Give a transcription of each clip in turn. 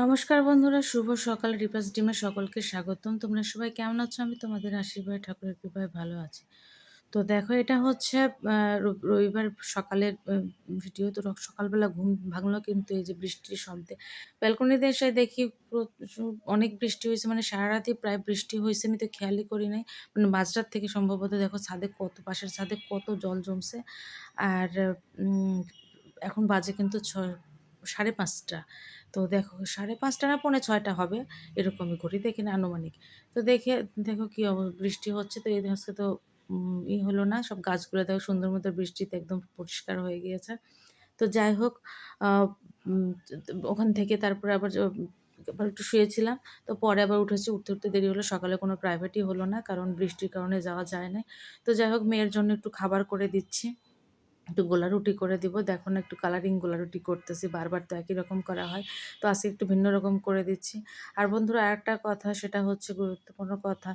নমস্কার বন্ধুরা, শুভ সকাল। রিপাস ডিমে সকলকে স্বাগতম। তোমরা সবাই কেমন আছো? আমি তোমাদের আশীর্বাদ, ঠাকুরের কৃপায় ভালো আছি। তো দেখো, এটা হচ্ছে রবিবার সকালের ভিডিও। তো সকালবেলা ঘুম ভাঙলো কিন্তু এই যে বৃষ্টির শব্দে। ব্যালকনিতে এসে দেখি অনেক বৃষ্টি হয়েছে। মানে সারা রাতই প্রায় বৃষ্টি হয়েছে আমি তো খেয়ালই করি নাই। মানে মাঝরাত থেকে সম্ভবত দেখো, ছাদে কত, পাশের ছাদে কত জল জমছে। আর এখন বাজে কিন্তু ছয় সাড়ে পাঁচটা। তো দেখো সাড়ে পাঁচটা না পৌনে ছয়টা হবে, এরকমই করি। দেখি না আনুমানিক। তো দেখে, দেখো কি বৃষ্টি হচ্ছে তো এই আজকে তো ই হলো না, সব গাছগুলো দেখো সুন্দর মতো বৃষ্টিতে একদম পরিষ্কার হয়ে গিয়েছে। তো যাই হোক ওখান থেকে তারপরে আবার আবার একটু শুয়েছিলাম, তো পরে আবার উঠেছি, উঠতে উঠতে দেরি হলো, সকালে কোনো প্রাইভেটই হলো না, কারণ বৃষ্টির কারণে যাওয়া যায় না তো যাই হোক, মেয়ের জন্য একটু খাবার করে দিচ্ছি। একটু গোলা রুটি করে দিব। দেখো না, একটু কালারিং গোলা রুটি করতেছি, বারবার তো একই রকম করা হয়। তো আজকে একটু ভিন্ন রকম করে দিচ্ছি। আর বন্ধুরা, আরেকটা কথা, সেটা হচ্ছে গুরুত্বপূর্ণ কথা।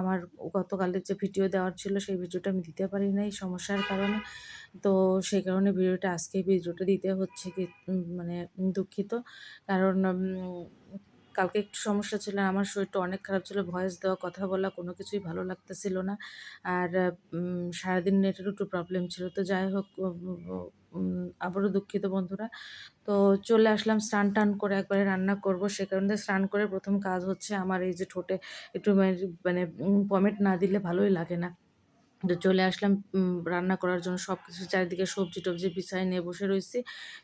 আমার গতকালের যে ভিডিও দেওয়ার ছিল, সেই ভিডিওটা আমি দিতে পারি নাই সমস্যার কারণে। তো সেই কারণে ভিডিওটা আজকে ভিডিওটা দিতে হচ্ছে কি মানে দুঃখিত। কারণ কালকে একটু সমস্যা ছিল, আমার শরীরটা অনেক খারাপ ছিল ভয়েস দেওয়া, কথা বলা, কোনো কিছুই ভালো লাগতেছিল না। আর সারাদিন নেটেরও একটু প্রবলেম ছিল। তো যাই হোক আবারও দুঃখিত বন্ধুরা। তো চলে আসলাম স্নান টান করে একবারে রান্না করব। সে কারণে স্নান করে প্রথম কাজ হচ্ছে আমার এই যে ঠোঁটে একটু মানে- পমেট না দিলে ভালোই লাগে না। তো চলে আসলাম রান্না করার জন্য সব কিছু চারিদিকে সবজি টবজি বিছাই নিয়ে বসে রয়েছি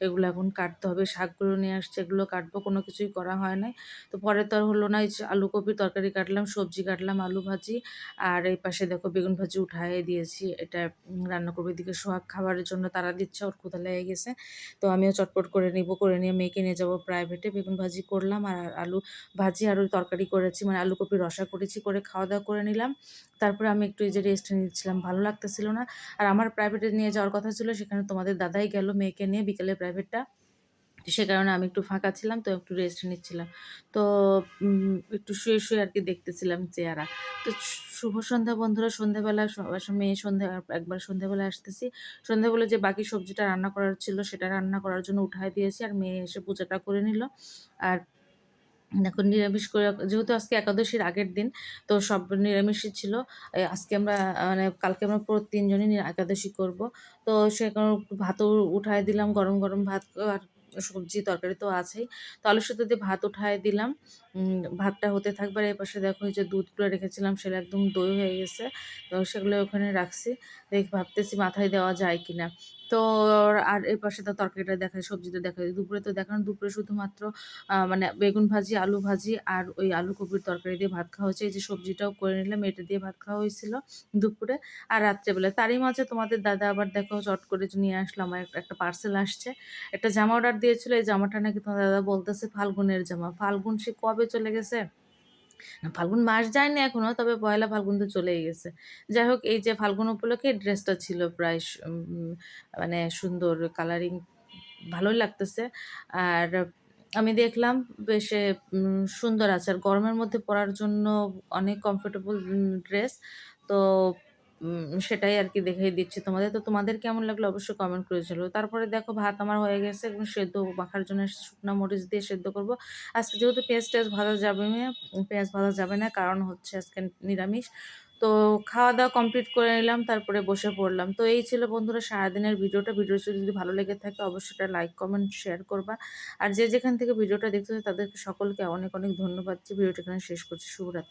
এগুলো এখন কাটতে হবে, শাকগুলো নিয়ে আসছে, এগুলো কাটবো, কোনো কিছুই করা হয় নাই। তো পরে তো আর হলো না আলু কপির তরকারি কাটলাম, সবজি কাটলাম, আলু ভাজি। আর এই পাশে দেখো বেগুন ভাজি উঠায় দিয়েছি, এটা রান্না করব এদিকে সোহাগ খাবারের জন্য তারা দিচ্ছে, ওর ক্ষুধা লেগে গেছে। তো আমিও চটপট করে নিব, করে নিয়ে মেয়েকে নিয়ে যাব প্রাইভেটে বেগুন ভাজি করলাম আর আলু ভাজি আর ওই তরকারি করেছি মানে আলু কপির রসা করেছি, করে খাওয়া দাওয়া করে নিলাম। তারপরে আমি একটু এই যে রেস্ট নিচ্ছিলাম ভালো লাগতেছিল না। আর আমার প্রাইভেটে নিয়ে যাওয়ার কথা ছিল, সেখানে তোমাদের দাদাই গেল, মেয়েকে নিয়ে বিকেলে প্রাইভেটটা তো সে কারণে আমি একটু ফাঁকা ছিলাম, তো একটু রেস্ট নিচ্ছিলাম। তো একটু শুয়ে শুয়ে আর কি দেখতেছিলাম চেহারা। তো শুভ সন্ধ্যা বন্ধুরা, সন্ধ্যাবেলা মেয়ে সন্ধ্যা, একবার সন্ধ্যাবেলা আসতেছি। সন্ধ্যাবেলা যে বাকি সবজিটা রান্না করার ছিল, সেটা রান্না করার জন্য উঠায় দিয়েছি, আর মেয়ে এসে পূজাটা করে নিল। আর দেখো, নিরামিষ করে যেহেতু আজকে একাদশীর আগের দিন, তো সব নিরামিষই ছিল। আজকে আমরা মানে কালকে আমরা পুরো তিনজনই একাদশী করব। তো সে কারণে ভাতও উঠায় দিলাম, গরম গরম ভাত আর সবজি তরকারি তো আছেই। তো আলুর সাথে দিয়ে ভাত উঠায় দিলাম। ভাতটা হতে থাকবে আর এই পাশে দেখো যে দুধগুলো রেখেছিলাম, সেটা একদম দই হয়ে গেছে। তো সেগুলো ওখানে রাখছি। দেখ, ভাবতেছি মাথায় দেওয়া যায় কিনা। তো আর এই পাশে তো তরকারিটা দেখায়, সবজিটা দেখায়। দুপুরে তো দেখানো দুপুরে শুধুমাত্র মানে বেগুন ভাজি, আলু ভাজি আর ওই আলু কপির তরকারি দিয়ে ভাত খাওয়া হয়েছে। এই যে সবজিটাও করে নিলাম, এটা দিয়ে ভাত খাওয়া হয়েছিল দুপুরে আর রাত্রেবেলা। তারই মাঝে তোমাদের দাদা আবার দেখো চট করে নিয়ে আসলো আমার একটা- পার্সেল আসছে। একটা জামা অর্ডার দিয়েছিল, এই জামাটা নাকি তোমার দাদা বলতেছে ফাল্গুনের জামা। ফাল্গুন সে কবে চলে গেছে? ফাল্গুন মাস যায়নি এখনও, তবে পয়লা ফাল্গুন তো চলেই গেছে। যাই হোক এই যে ফাল্গুন উপলক্ষে ড্রেসটা ছিল প্রায় মানে সুন্দর কালারিং ভালোই লাগতেছে। আর আমি দেখলাম বেশ সুন্দর আছে। আর গরমের মধ্যে পরার জন্য অনেক কমফোর্টেবল ড্রেস তো সেটাই আর কি দেখাই দিচ্ছি তোমাদের। তো তোমাদের কেমন লাগল অবশ্যই কমেন্ট করে চলো তারপরে দেখো, ভাত আমার হয়ে গেছে এবং সেদ্ধ মাখার জন্য শুকনো মরিচ দিয়ে সেদ্ধ করব। আজকে যেহেতু পেঁয়াজ টেয়াজ ভাজা যাবে না, পেঁয়াজ ভাজা যাবে না, কারণ হচ্ছে আজকে নিরামিষ। তো খাওয়া দাওয়া কমপ্লিট করে নিলাম, তারপরে বসে পড়লাম। তো এই ছিল বন্ধুরা সারাদিনের ভিডিওটা। ভিডিও যদি ভালো লেগে থাকে, অবশ্যই লাইক কমেন্ট শেয়ার করবা। আর যে যেখান থেকে ভিডিওটা দেখতেছে, তাদেরকে সকলকে অনেক অনেক ধন্যবাদ। ভিডিওটা এখানে শেষ করছি। শুভরাত্রি।